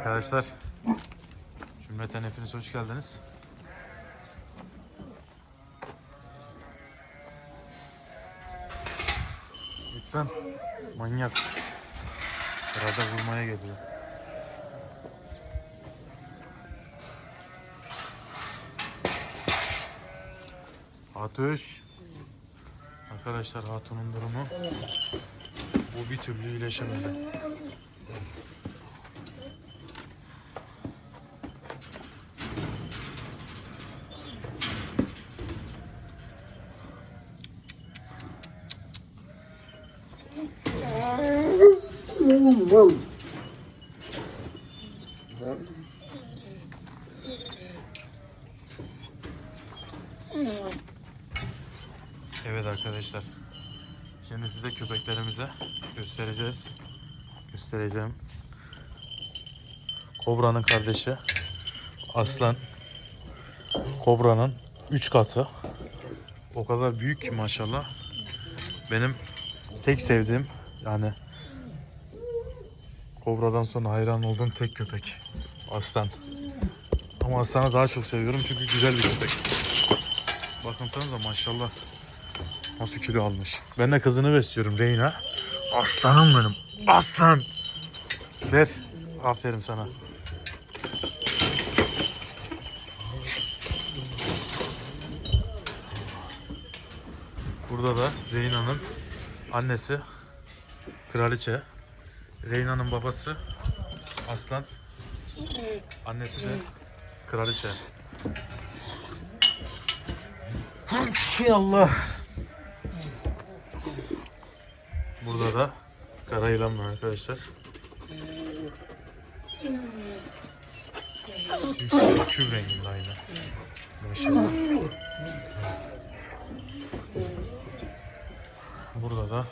Arkadaşlar cümleten hepiniz hoş geldiniz. Lütfen manyak. Arada vurmaya geliyor. Atış. Arkadaşlar hatunun durumu bu bir türlü iyileşemedi. Evet arkadaşlar. Şimdi size köpeklerimize göstereceğiz. Göstereceğim. Kobra'nın kardeşi Aslan. Kobra'nın 3 katı. O kadar büyük ki maşallah. Benim tek sevdiğim yani Kobra'dan sonra hayran olduğum tek köpek. Aslan. Ama Aslan'ı daha çok seviyorum çünkü güzel bir köpek. Bakınsanıza maşallah. Nasıl kilo almış. Ben de kızını besliyorum Reyna. Aslanım benim. Aslan. Ver. Aferin sana. Burada da Reyna'nın annesi Kraliçe. Reyna'nın babası Aslan. Annesi de Kraliçe. Hay Allah. Burada da kara yılan var arkadaşlar. Simsiyah kür renginde aynı. Maşallah. Burada da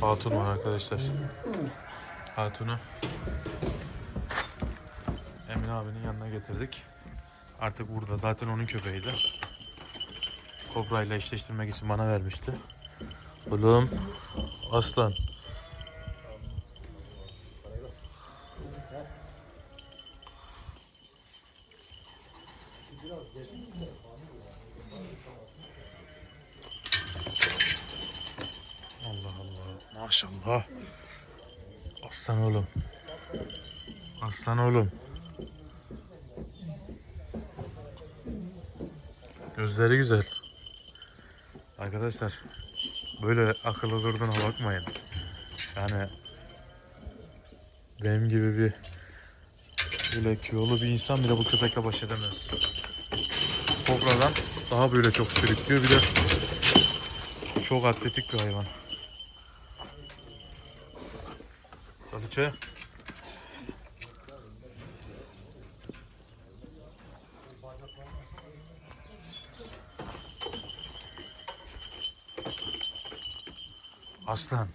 hatun var arkadaşlar. Hatunu Emin abinin yanına getirdik. Artık burada zaten onun köpeğiydi. Kobra ile eşleştirmek için bana vermişti. Oğlum aslan. Allah Allah. Maşallah. Aslan oğlum. Aslan oğlum. Gözleri güzel. Arkadaşlar böyle akıllı durduğuna bakmayın. Yani benim gibi bir böyle kilolu bir insan bile bu köpekle baş edemez. Kobradan daha böyle çok sürüklüyor bir de çok atletik bir hayvan. Kraliçe. Aslan.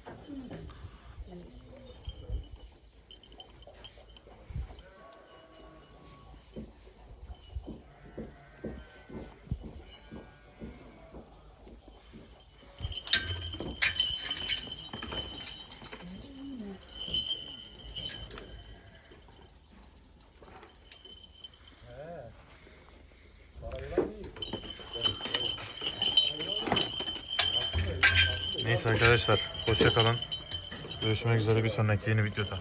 Neyse arkadaşlar hoşça kalın. Görüşmek üzere bir sonraki yeni videoda.